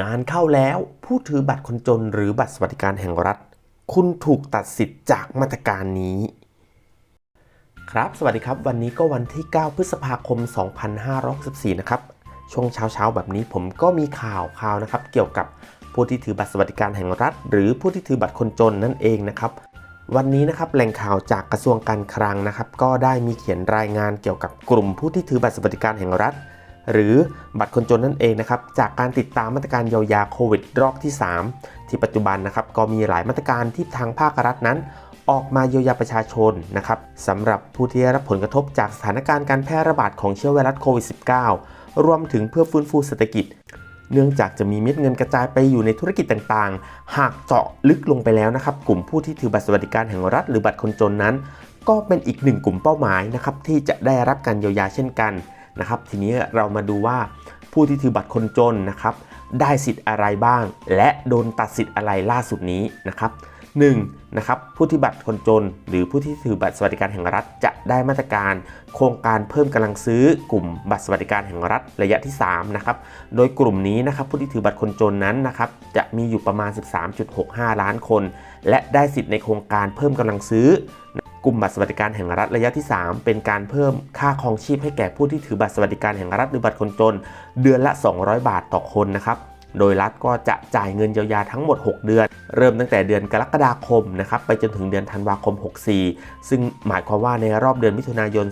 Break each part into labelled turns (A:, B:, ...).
A: งานเข้าแล้วผู้ถือบัตรคนจนหรือบัตรสวัสดิการแห่งรัฐ คุณถูกตัดสิทธิ์จากมาตรการนี้ ครับสวัสดีครับวันนี้ก็วันที่ 9 พฤษภาคม 2564 นะครับ ช่วงเช้าๆแบบนี้ผมก็มีข่าวข่าวนะครับ เกี่ยวกับผู้ที่ถือบัตรสวัสดิการแห่งรัฐ หรือผู้ที่ถือบัตรคนจนนั่นเองนะครับวันนี้นะครับแหล่งข่าวจากกระทรวงการคลังนะครับ ก็ได้มีเขียนรายงานเกี่ยวกับกลุ่มผู้ที่ถือบัตรสวัสดิการแห่งรัฐ หรือบัตรคนจนนั่นเองนะครับจากการติดตามมาตรการเยียวยาโควิดรอบที่ 3 ที่ปัจจุบันนะครับก็มีหลายมาตรการที่ทางภาครัฐนั้น ออกมาเยียวยาประชาชนนะครับสำหรับผู้ที่ได้รับผลกระทบจากสถานการณ์การแพร่ระบาดของเชื้อไวรัสโควิด -19 รวมถึงเพื่อฟื้นฟูเศรษฐกิจเนื่องจากจะมีเม็ดเงินกระจายไปอยู่ในธุรกิจต่างๆ หากเจาะลึกลงไปแล้วนะครับ กลุ่มผู้ที่ถือบัตรสวัสดิการแห่งรัฐหรือบัตรคนจนนั้น ก็เป็นอีกหนึ่งกลุ่มเป้าหมายนะครับที่จะได้รับการเยียวยาเช่นกัน นะครับ ทีนี้เรามาดูว่าผู้ที่ถือบัตรคนจนนะครับ ได้สิทธิ์อะไรบ้าง และโดนตัดสิทธิ์อะไรล่าสุดนี้นะครับ 1. นะครับผู้ที่บัตรคนจน หรือผู้ที่ถือบัตรสวัสดิการแห่งรัฐ จะได้มาตรการ โครงการเพิ่มกำลังซื้อกลุ่มบัตรสวัสดิการแห่งรัฐระยะที่3นะครับโดยกลุ่มนี้นะครับผู้ที่ถือบัตรคนจนนั้นนะครับจะมีอยู่ประมาณ 13.65 ล้านคน และได้สิทธิ์ในโครงการเพิ่มกำลังซื้อ กลุ่มบัตรสวัสดิการแห่งรัฐระยะที่ 3 เป็นการเพิ่มค่าครองชีพให้แก่ผู้ที่ถือบัตรสวัสดิการแห่งรัฐหรือบัตรคนจน เดือนละ 200 บาทต่อคนนะครับ โดยรัฐก็จะจ่ายเงินเยียวยาทั้งหมด 6 เดือน เริ่มตั้งแต่เดือนกรกฎาคมนะครับไปจนถึงเดือนธันวาคม 64 ซึ่งหมายความว่าในรอบเดือนมิถุนายน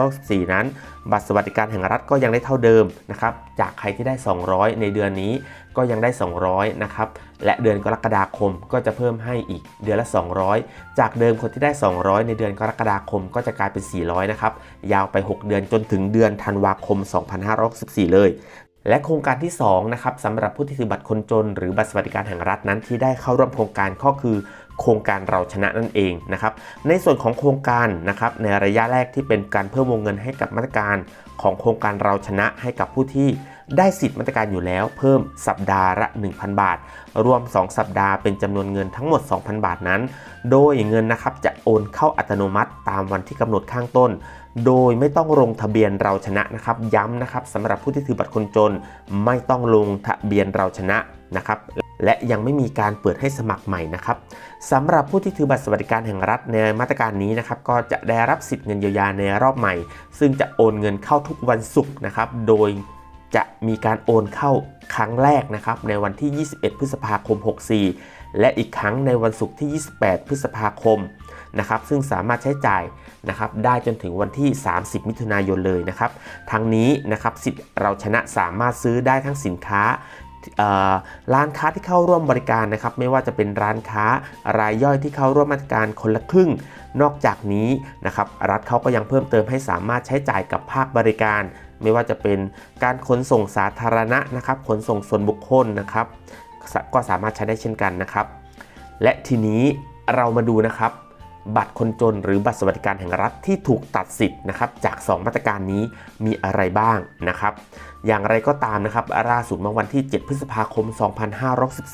A: 2564 นั้น บัตรสวัสดิการแห่งรัฐก็ยังได้เท่าเดิมนะครับจากใครที่ได้ 200 ในเดือนนี้ก็ยังได้ 200 นะครับ และเดือนกรกฎาคมก็จะเพิ่มให้อีกเดือนละ 200 จากเดิมคนที่ได้ 200 ในเดือนกรกฎาคมก็จะกลายเป็น 400 นะครับ ยาวไป 6 เดือนจนถึงเดือนธันวาคม 2564เลย และโครงการที่2นะครับสำหรับผู้ที่ถือบัตรคนจน หรือบัตรสวัสดิการแห่งรัฐนั้นที่ได้เข้าร่วมโครงการก็คือโครงการเราชนะนั่นเองนะครับ ในส่วนของโครงการนะครับในระยะแรกที่เป็นการเพิ่มวงเงินให้กับมาตรการของโครงการเราชนะให้กับผู้ที่ ได้สิทธิ์มาตรการอยู่แล้ว เพิ่มสัปดาห์ละ 1,000 บาท รวม 2 สัปดาห์เป็นจำนวนเงินทั้งหมด 2,000 บาทนั้น โดยเงินนะครับจะโอนเข้าอัตโนมัติตามวันที่กำหนดข้างต้น โดยไม่ต้องลงทะเบียนเราชนะนะครับ ย้ำนะครับสำหรับผู้ที่ถือบัตรคนจน ไม่ต้องลงทะเบียนเราชนะนะครับและยังไม่มีการเปิดให้สมัครใหม่นะครับสำหรับผู้ที่ถือบัตรสวัสดิการแห่งรัฐในมาตรการนี้นะครับก็จะได้รับสิทธิ์เงินเยียวยาในรอบใหม่ ซึ่งจะโอนเงินเข้าทุกวันศุกร์นะครับโดย จะมีการโอนเข้าครั้งแรกนะครับในวันที่ 21 พฤษภาคม 64 และอีกครั้งในวันศุกร์ที่ 28 พฤษภาคมนะครับซึ่งสามารถใช้จ่ายนะครับได้จนถึงวันที่ 30 มิถุนายนเลยนะครับทั้งนี้นะครับสิทธิ์เราชนะสามารถซื้อได้ทั้งสินค้าร้านค้าที่เข้าร่วมบริการนะครับ ไม่ว่าจะเป็นร้านค้ารายย่อยที่เข้าร่วมมาตรการคนละครึ่ง นอกจากนี้นะครับรัฐเขาก็ยังเพิ่มเติมให้สามารถใช้จ่ายกับภาคบริการ ไม่ว่าจะเป็นการขนส่งสาธารณะนะครับขนส่งส่วนบุคคลนะครับ ก็สามารถใช้ได้เช่นกันนะครับ และทีนี้เรามาดูนะครับ บัตรคนจนหรือบัตรสวัสดิการแห่งรัฐที่ถูกตัดสิทธิ์นะครับจาก 2 มาตรการนี้มีอะไรบ้างนะครับ อย่างไรก็ตามนะครับล่าสุดเมื่อวันที่ 7 พฤษภาคม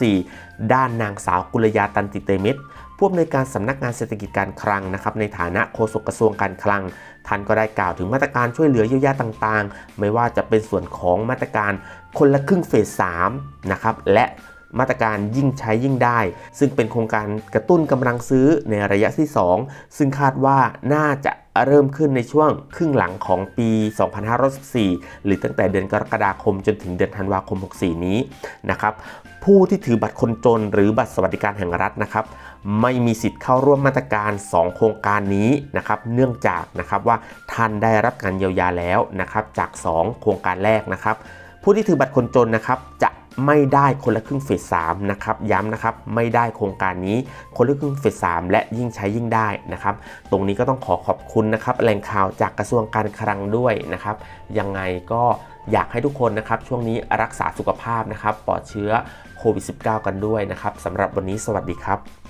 A: 2564 ด้านนางสาวกุลยาตันติเตมิตรผู้อำนวยการสำนักงานเศรษฐกิจการคลังนะครับในฐานะโฆษกกระทรวงการคลัง ท่านก็ได้กล่าวถึงมาตรการช่วยเหลือเยียวยาต่างๆ ไม่ว่าจะเป็นส่วนของมาตรการคนละครึ่งเฟส3นะครับและ มาตรการยิ่งใช้ยิ่งได้ ซึ่งเป็นโครงการกระตุ้นกำลังซื้อในระยะที่ 2 ซึ่งคาดว่าน่าจะเริ่มขึ้นในช่วงครึ่งหลังของปี 2564หรือตั้งแต่เดือนกรกฎาคมจนถึงเดือนธันวาคม 64 นี้นะครับผู้ที่ถือบัตรคนจนหรือบัตรสวัสดิการแห่งรัฐนะครับไม่มีสิทธิ์เข้าร่วมมาตรการ 2 โครงการนี้นะครับเนื่องจากนะครับว่าท่านได้รับการเยียวยาแล้วนะครับจาก 2 โครงการแรกนะครับผู้ที่ถือบัตรคนจนนะครับจะ ไม่ได้คนละครึ่งเฟสามนะครับย้ำนะครับไม่ได้โครงการนี้คนละครึ่งเฟสามและยิ่งใช้ยิ่งได้นะครับตรงนี้ก็ต้องขอขอบคุณนะครับแหล่งข่าวจากกระทรวงการคลังด้วยนะครับยังไงก็อยากให้ทุกคนนะครับช่วงนี้รักษาสุขภาพนะครับปลอดเชื้อโควิด -19 กันด้วยนะครับสำหรับวันนี้สวัสดีครับ